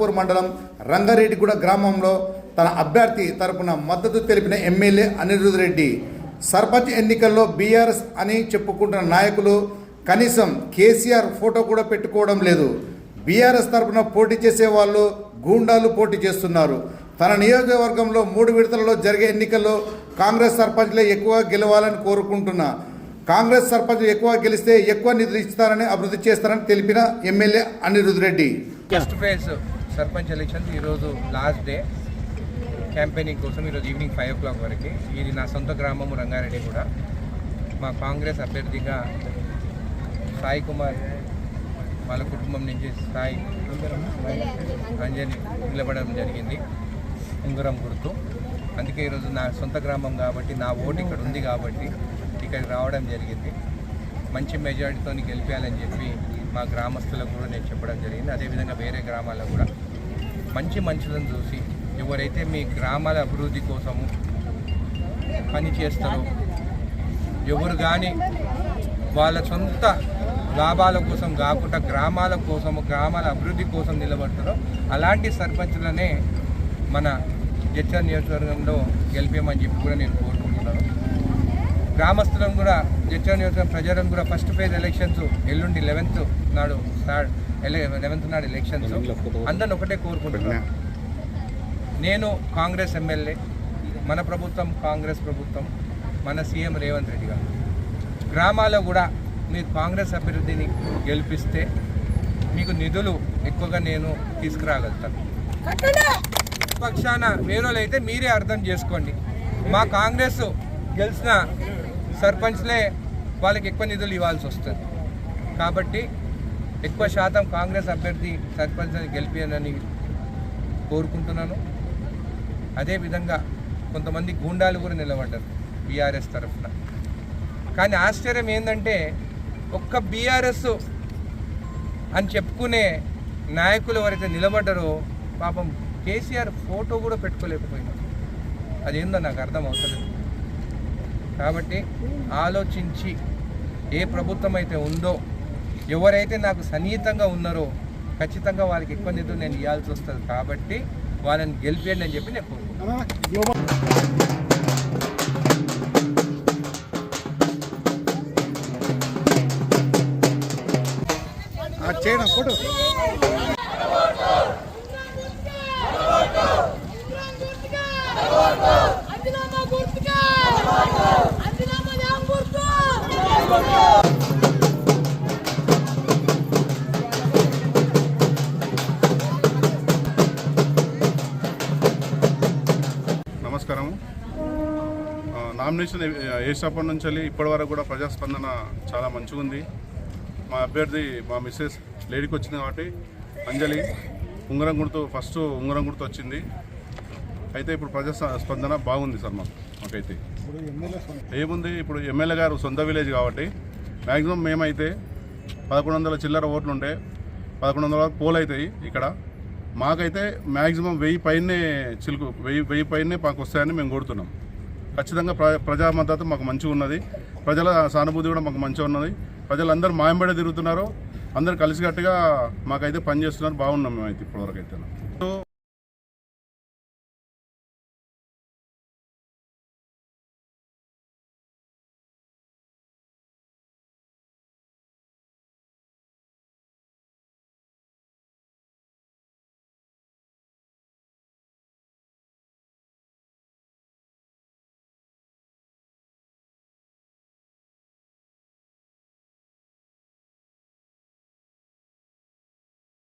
అనంతపూర్ మండలం రంగారెడ్డిగూడ గ్రామంలో తన అభ్యర్థి తరపున మద్దతు తెలిపిన ఎమ్మెల్యే అనిరుద్ రెడ్డి సర్పంచ్ ఎన్నికల్లో బీఆర్ఎస్ అని చెప్పుకుంటున్న నాయకులు కనీసం కేసీఆర్ ఫోటో కూడా పెట్టుకోవడం లేదు. బీఆర్ఎస్ తరపున పోటీ చేసే వాళ్ళు గూండాలు పోటీ చేస్తున్నారు. తన నియోజకవర్గంలో మూడు విడతలలో జరిగే ఎన్నికల్లో కాంగ్రెస్ సర్పంచ్లే ఎక్కువ గెలవాలని కోరుకుంటున్నా. కాంగ్రెస్ సర్పంచ్ ఎక్కువ గెలిస్తే ఎక్కువ నిధులు ఇస్తారని అభివృద్ధి చేస్తారని తెలిపిన MLA Anirudh Reddy. First phase sarpanch elections ఈరోజు లాస్ట్ డే క్యాంపెయినింగ్ కోసం ఈరోజు ఈవినింగ్ ఫైవ్ ఓ క్లాక్ వరకు ఇది నా సొంత గ్రామము రంగారెడ్డి కూడా. మా కాంగ్రెస్ అభ్యర్థిగా సాయి కుమార్ వాళ్ళ కుటుంబం నుంచి సాయి అంజని నిలబడడం జరిగింది. ఉంగరం గుర్తు. అందుకే ఈరోజు నా సొంత గ్రామం కాబట్టి నా ఓటు ఇక్కడ ఉంది కాబట్టి ఇక్కడికి రావడం జరిగింది. మంచి మెజారిటీతో గెలిపాలని చెప్పి మా గ్రామస్తులకు కూడా నేను చెప్పడం జరిగింది. అదేవిధంగా వేరే గ్రామాల్లో కూడా మంచి మనుషులను చూసి ఎవరైతే మీ గ్రామాల అభివృద్ధి కోసము పని చేస్తారో ఎవరు కానీ వాళ్ళ సొంత లాభాల కోసం కాకుండా గ్రామాల కోసం గ్రామాల అభివృద్ధి కోసం నిలబడతారో అలాంటి సర్పంచులనే మన జడ్చర్ నియోజకవర్గంలో గెలిపేమని చెప్పి కూడా నేను కోరుకుంటున్నాను. గ్రామస్తులను కూడా జడ్చర్ నియోజకవర్గం ప్రజలను కూడా ఫస్ట్ ఫేజ్ ఎలక్షన్స్ ఎల్లుండి లెవెన్త్ నాడు స్టార్ట్ లెవెన్త్ నాడు ఎలక్షన్స్ అందరిని ఒకటే కోరుకుంటున్నాను నేను కాంగ్రెస్ ఎమ్మెల్యే మన ప్రభుత్వం కాంగ్రెస్ ప్రభుత్వం మన సీఎం రేవంత్ రెడ్డి గారు. గ్రామాల్లో కూడా మీరు కాంగ్రెస్ అభివృద్ధిని గెలిపిస్తే మీకు నిధులు ఎక్కువగా నేను తీసుకురాగలుగుతాను. పక్షాన వేరేలు అయితే మీరే అర్థం చేసుకోండి. మా కాంగ్రెస్ గెలిచిన సర్పంచ్లే వాళ్ళకి ఎక్కువ నిధులు ఇవ్వాల్సి వస్తుంది. కాబట్టి ఎక్కువ శాతం కాంగ్రెస్ అభ్యర్థి సర్పంచ్ని గెలిపానని కోరుకుంటున్నాను. అదేవిధంగా కొంతమంది గూండాలు కూడా నిలబడ్డారు బీఆర్ఎస్ తరఫున. కానీ ఆశ్చర్యం ఏంటంటే ఒక్క బీఆర్ఎస్ అని చెప్పుకునే నాయకులు ఎవరైతే నిలబడ్డారో పాపం కేసీఆర్ ఫోటో కూడా పెట్టుకోలేకపోయినా. అదేందో నాకు అర్థం అవుతలేదు కాబట్టి ఆలోచించి ఏ ప్రభుత్వం అయితే ఉందో ఎవరైతే నాకు సన్నిహితంగా ఉన్నారో ఖచ్చితంగా వాళ్ళకి ఎక్కువ నిధులు నేను ఇవ్వాల్సి వస్తుంది కాబట్టి వాళ్ళని గెలిపేయండి అని చెప్పి నేను కోరుకుంటున్నాను. చేయడం ఫోటో. అంజనామా గుర్తుగా! నామినేషన్ వేసినప్పటి నుంచి వెళ్ళి ఇప్పటి వరకు కూడా ప్రజాస్పందన చాలా మంచిగా ఉంది. మా అభ్యర్థి మా మిస్సెస్ లేడీకి వచ్చింది కాబట్టి అంజలి ఉంగరం గుర్తు ఫస్ట్ ఉంగరం గుర్తు వచ్చింది. అయితే ఇప్పుడు ప్రజా స్పందన బాగుంది సార్ మాకు మాకైతే. ఏముంది? ఇప్పుడు ఎమ్మెల్యే గారు సొంత విలేజ్ కాబట్టి మ్యాక్సిమం మేమైతే పదకొండు వందల చిల్లర ఓట్లు ఉంటే పదకొండు వందల వరకు పోల్ అవుతాయి ఇక్కడ. మాకైతే మ్యాక్సిమం వెయ్యి పైనే చిలుకు వెయ్యి వెయ్యి పైనే మాకు వస్తాయని మేము కోరుతున్నాం. ఖచ్చితంగా ప్ర ప్రజా మద్దతు మాకు మంచిగా ఉన్నది. ప్రజల సానుభూతి కూడా మాకు మంచిగా ఉన్నది. ప్రజలందరూ మాయంబడే తిరుగుతున్నారు. అందరు కలిసికట్టుగా మాకైతే పనిచేస్తున్నారు. బాగున్నాం మేమైతే ఇప్పటివరకు అయితే.